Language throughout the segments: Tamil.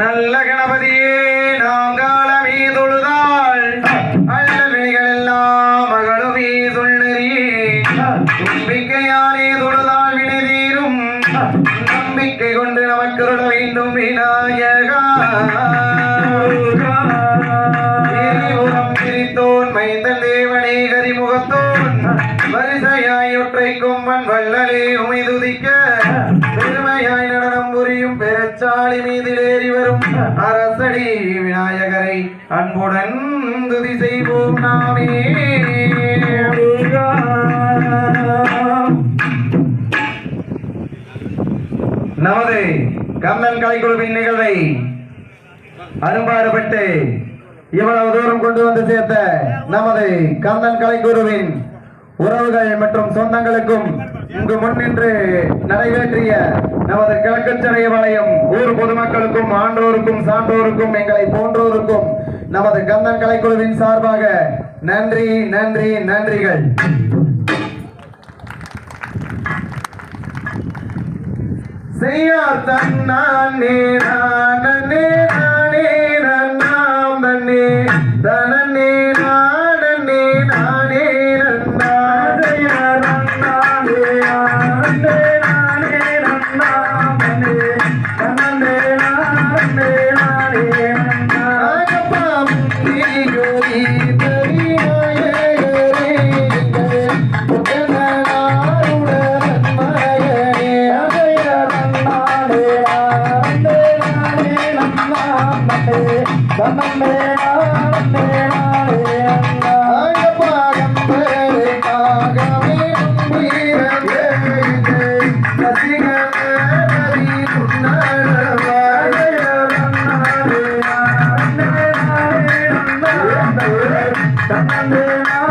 நல்ல கணபதியே நாம் காலமே தொழுதாள் அல்லவைகள் எல்லாம் மகளுமே சொல்லறியே நம்பிக்கையானே தொழுதாள் வினை தீரும் நம்பிக்கை கொண்டு நமக்கு அருள வேண்டும் விநாயகா. பிரித்தோன் மைந்தன் தேவனே கரிமுகத்தோன். வரிசையாய் ஒற்றை கொம்பன் வள்ளலே உமைதுதிக்க பெருமையாய் பெருச்சாளி மீதிலேறி வரும் அரசடி விநாயகரை அன்புடன் துதி செய்வோம் நாமே. நமது கண்ணன் கலைக்குழுவின் நிகழ்வை அரும்பாடுபட்டு இவ்வளவு தூரம் கொண்டு வந்து சேர்த்த நமது கந்தன் கலைக்குருவின் உறவுகள் மற்றும் சொந்தங்களுக்கும் இங்கு முன்னின்று நடைபெற்றிய நமது கிழக்குச்சடைய வளையம். ஊர் பொதுமக்களுக்கும் ஆண்டோருக்கும் சான்றோருக்கும் எங்களை போன்றோருக்கும் நமது கந்தன் கலைக்குழுவின் சார்பாக நன்றி நன்றி நன்றிகள். செய்யார் தன்னானே நானே நானே சகலரும்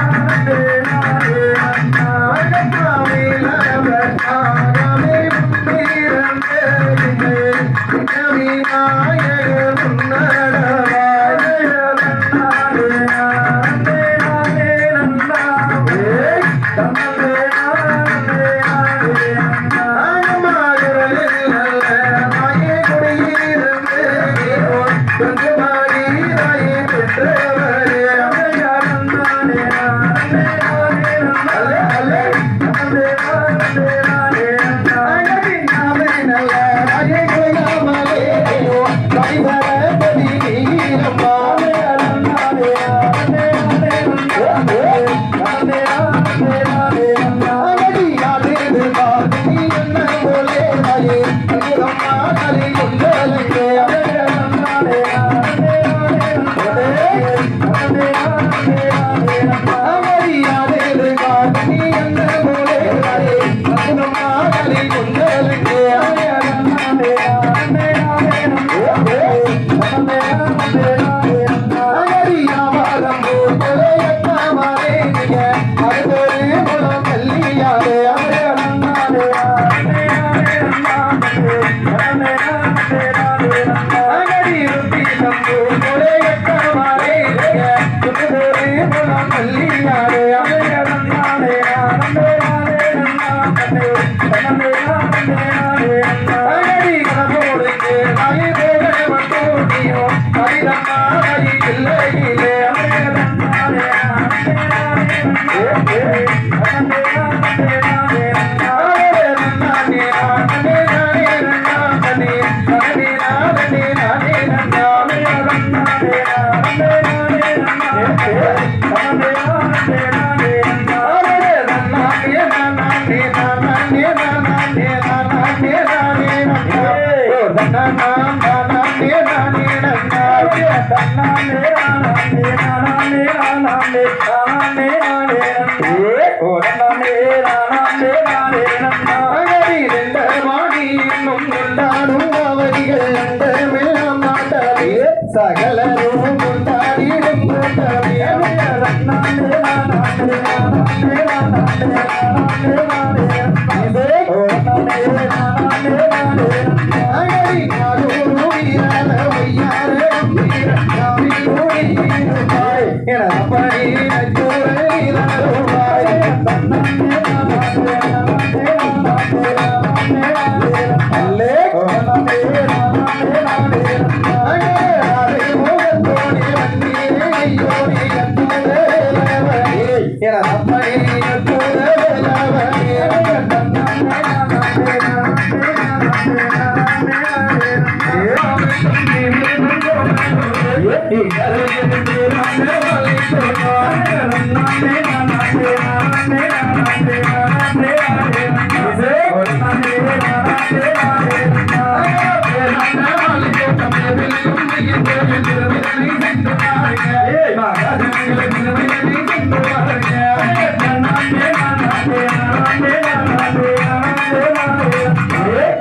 Yeah.